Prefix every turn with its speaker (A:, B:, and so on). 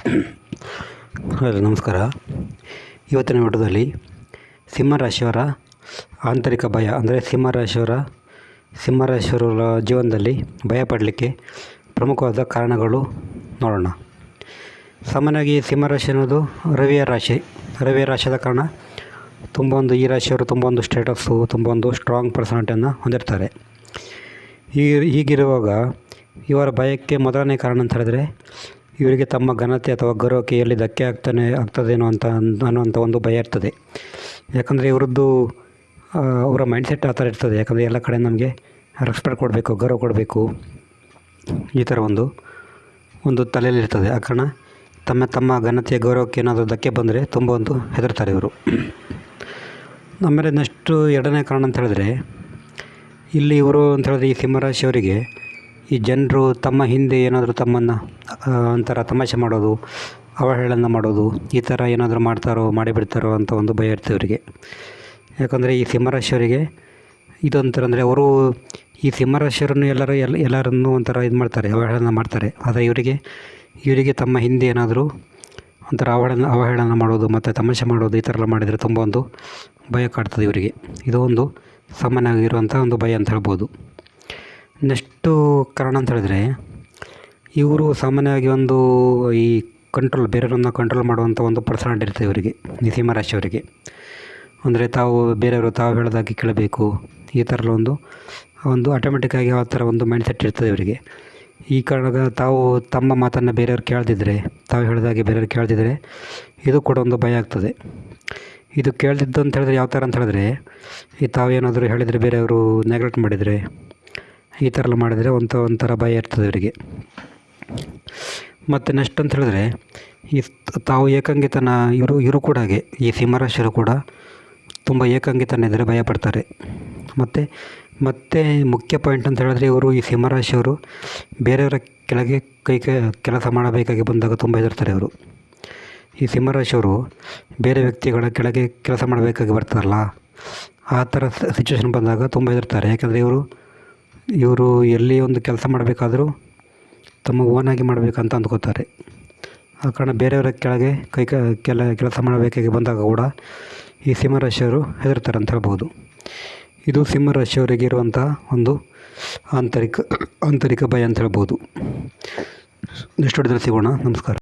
A: Hello ನಮಸ್ಕಾರ. ಇವತ್ತಿನ ವಿಡಿಯೋದಲ್ಲಿ ಸಿಂಹರಾಶಿಯವರ ಆಂತರಿಕ ಭಯ, ಅಂದರೆ ಸಿಂಹರಾಶಿಯವರ ಸಿಂಹರಾಶಿಯವರ ಜೀವನದಲ್ಲಿ ಭಯ ಪಡಲಿಕ್ಕೆ ಪ್ರಮುಖವಾದ ಕಾರಣಗಳು ನೋಡೋಣ. ಸಾಮಾನ್ಯವಾಗಿ ಸಿಂಹರಾಶಿ ಅನ್ನೋದು ರವಿಯ ರಾಶಿ. ರವಿಯ ರಾಶಿಯಾದ ಕಾರಣ ತುಂಬ ಒಂದು ಈ ರಾಶಿಯವರು ತುಂಬ ಒಂದು ಸ್ಟೇಟಸ್ಸು, ತುಂಬ ಒಂದು ಸ್ಟ್ರಾಂಗ್ ಪರ್ಸನಾಲಿಟಿಯನ್ನು ಹೊಂದಿರ್ತಾರೆ. ಈ ಹೀಗಿರುವಾಗ ಇವರ ಭಯಕ್ಕೆ ಮೊದಲನೇ ಕಾರಣ ಅಂತ ಹೇಳಿದ್ರೆ ಇವರಿಗೆ ತಮ್ಮ ಘನತೆ ಅಥವಾ ಗೌರವಕ್ಕೆ ಎಲ್ಲಿ ಧಕ್ಕೆ ಆಗ್ತಾನೆ ಆಗ್ತದೇನೋ ಅಂತ ಅನ್- ಅನ್ನುವಂಥ ಒಂದು ಭಯ ಇರ್ತದೆ. ಯಾಕಂದರೆ ಇವರದ್ದು ಅವರ ಮೈಂಡ್ಸೆಟ್ ಆ ಥರ ಇರ್ತದೆ. ಯಾಕಂದರೆ ಎಲ್ಲ ಕಡೆ ನಮಗೆ ರೆಸ್ಪೆಕ್ಟ್ ಕೊಡಬೇಕು, ಗೌರವ ಕೊಡಬೇಕು. ಈ ಥರ ಒಂದು ಒಂದು ತಲೆಯಲ್ಲಿ ಇರ್ತದೆ. ಆ ಕಾರಣ ತಮ್ಮ ತಮ್ಮ ಘನತೆಯ ಗೌರವಕ್ಕೆ ಏನಾದರೂ ಧಕ್ಕೆ ಬಂದರೆ ತುಂಬ ಒಂದು ಹೆದರ್ತಾರೆ ಇವರು. ಆಮೇಲೆ ನೆಕ್ಸ್ಟು ಎರಡನೇ ಕಾರಣ ಅಂತ ಹೇಳಿದ್ರೆ, ಇಲ್ಲಿ ಇವರು ಅಂತ ಹೇಳಿದ್ರೆ ಈ ಸಿಂಹರಾಶಿಯವರಿಗೆ ಈ ಜನರು ತಮ್ಮ ಹಿಂದೆ ಏನಾದರೂ ತಮ್ಮನ್ನು ಒಂಥರ ತಮಾಷೆ ಮಾಡೋದು, ಅವಹೇಳನ ಮಾಡೋದು, ಈ ಥರ ಏನಾದರೂ ಮಾಡ್ತಾರೋ, ಮಾಡಿಬಿಡ್ತಾರೋ ಅಂತ ಒಂದು ಭಯ ಇರ್ತದೆ ಅವರಿಗೆ. ಯಾಕಂದರೆ ಈ ಸಿಂಹರಾಶಿಯವರಿಗೆ ಇದೊಂಥರ ಅಂದರೆ ಅವರು ಈ ಸಿಂಹರಾಶಿಯವರನ್ನು ಎಲ್ಲರೂ, ಎಲ್ಲ, ಎಲ್ಲರನ್ನೂ ಒಂಥರ ಇದು ಮಾಡ್ತಾರೆ, ಅವಹೇಳನ ಮಾಡ್ತಾರೆ. ಆದರೆ ಇವರಿಗೆ ಇವರಿಗೆ ತಮ್ಮ ಹಿಂದೆ ಏನಾದರೂ ಒಂಥರ ಅವಹೇಳನ ಅವಹೇಳನ ಮಾಡೋದು ಮತ್ತು ತಮಾಷೆ ಮಾಡೋದು ಈ ಥರ ಎಲ್ಲ ಮಾಡಿದರೆ ತುಂಬ ಒಂದು ಭಯ ಕಾಡ್ತದೆ ಇವರಿಗೆ. ಇದು ಒಂದು ಸಾಮಾನ್ಯವಾಗಿರುವಂಥ ಒಂದು ಭಯ ಅಂತ ಹೇಳ್ಬೋದು. ನೆಕ್ಸ್ಟು ಕಾರಣ ಅಂತ ಹೇಳಿದ್ರೆ, ಇವರು ಸಾಮಾನ್ಯವಾಗಿ ಒಂದು ಈ ಕಂಟ್ರೋಲ್ ಬೇರೆಯವ್ರನ್ನ ಕಂಟ್ರೋಲ್ ಮಾಡುವಂಥ ಒಂದು ಪರ್ಸನಾಲಿಟಿ ಇರ್ತದೆ ಇವರಿಗೆ, ಈ ಸಿಂಹರಾಶಿಯವರಿಗೆ ಅಂದರೆ ತಾವು ಬೇರೆಯವರು ತಾವು ಹೇಳೋದಾಗಿ ಕೇಳಬೇಕು, ಈ ಥರ ಒಂದು ಒಂದು ಆಟೋಮೆಟಿಕ್ಕಾಗಿ ಆ ಥರ ಒಂದು ಮೈಂಡ್ಸೆಟ್ ಇರ್ತದೆ ಇವರಿಗೆ. ಈ ಕಾರಣದ ತಾವು ತಮ್ಮ ಮಾತನ್ನು ಬೇರೆಯವ್ರು ಕೇಳ್ದಿದ್ರೆ, ತಾವು ಹೇಳಿದಾಗೆ ಬೇರೆಯವ್ರು ಕೇಳ್ದಿದ್ರೆ, ಇದು ಕೂಡ ಒಂದು ಭಯ ಆಗ್ತದೆ. ಇದು ಕೇಳ್ದಿದ್ದು ಅಂತ ಹೇಳಿದ್ರೆ ಯಾವ ಥರ ಅಂತ ಹೇಳಿದ್ರೆ, ಈ ತಾವೇನಾದರೂ ಹೇಳಿದರೆ ಬೇರೆಯವರು ನೆಗ್ಲೆಕ್ಟ್ ಮಾಡಿದರೆ ಈ ಥರ ಎಲ್ಲ ಮಾಡಿದರೆ ಒಂಥ ಒಂಥರ ಭಯ ಇರ್ತದೆ ಅವರಿಗೆ. ಮತ್ತು ನೆಕ್ಸ್ಟ್ ಅಂತ ಹೇಳಿದ್ರೆ, ಈ ತಾವು ಏಕಾಂಗಿತನ, ಇವರು ಇವರು ಕೂಡ ಹಾಗೆ, ಈ ಸಿಂಹರಾಶಿಯರು ಕೂಡ ತುಂಬ ಏಕಾಂಗಿತನ ಇದ್ದರೆ ಭಯಪಡ್ತಾರೆ ಮತ್ತು, ಮತ್ತೆ ಮುಖ್ಯ ಪಾಯಿಂಟ್ ಅಂತ ಹೇಳಿದ್ರೆ ಇವರು ಈ ಸಿಂಹರಾಶಿಯವರು ಬೇರೆಯವರ ಕೆಳಗೆ ಕೈ ಕೆಲಸ ಮಾಡಬೇಕಾಗಿ ಬಂದಾಗ ತುಂಬ ಹೆದರ್ತಾರೆ ಅವರು ಈ ಸಿಂಹರಾಶಿಯವರು ಬೇರೆ ವ್ಯಕ್ತಿಗಳ ಕೆಳಗೆ ಕೆಲಸ ಮಾಡಬೇಕಾಗಿ ಬರ್ತಾರಲ್ಲ, ಆ ಥರ ಸಿಚುವೇಶನ್ ಬಂದಾಗ ತುಂಬ ಹೆದರ್ತಾರೆ. ಯಾಕಂದರೆ ಇವರು ಇವರು ಎಲ್ಲಿ ಒಂದು ಕೆಲಸ ಮಾಡಬೇಕಾದರೂ ತಮ್ಮ ಓನಾಗಿ ಮಾಡಬೇಕಂತ ಅಂದ್ಕೋತಾರೆ. ಆ ಕಾರಣ ಬೇರೆಯವರ ಕೆಳಗೆ ಕೈ ಕೆಲ ಕೆಲಸ ಮಾಡಬೇಕಾಗಿ ಬಂದಾಗ ಕೂಡ ಈ ಸಿಂಹರಾಶಿಯವರು ಹೆದರ್ತಾರೆ ಅಂತ ಹೇಳ್ಬೋದು. ಇದು ಸಿಂಹರಾಶಿಯವರಿಗೆ ಇರುವಂಥ ಒಂದು ಆಂತರಿಕ ಆಂತರಿಕ ಭಯ ಅಂತ ಹೇಳ್ಬೋದು. ನೆಕ್ಸ್ಟ್ ಸಿಗೋಣ. ನಮಸ್ಕಾರ.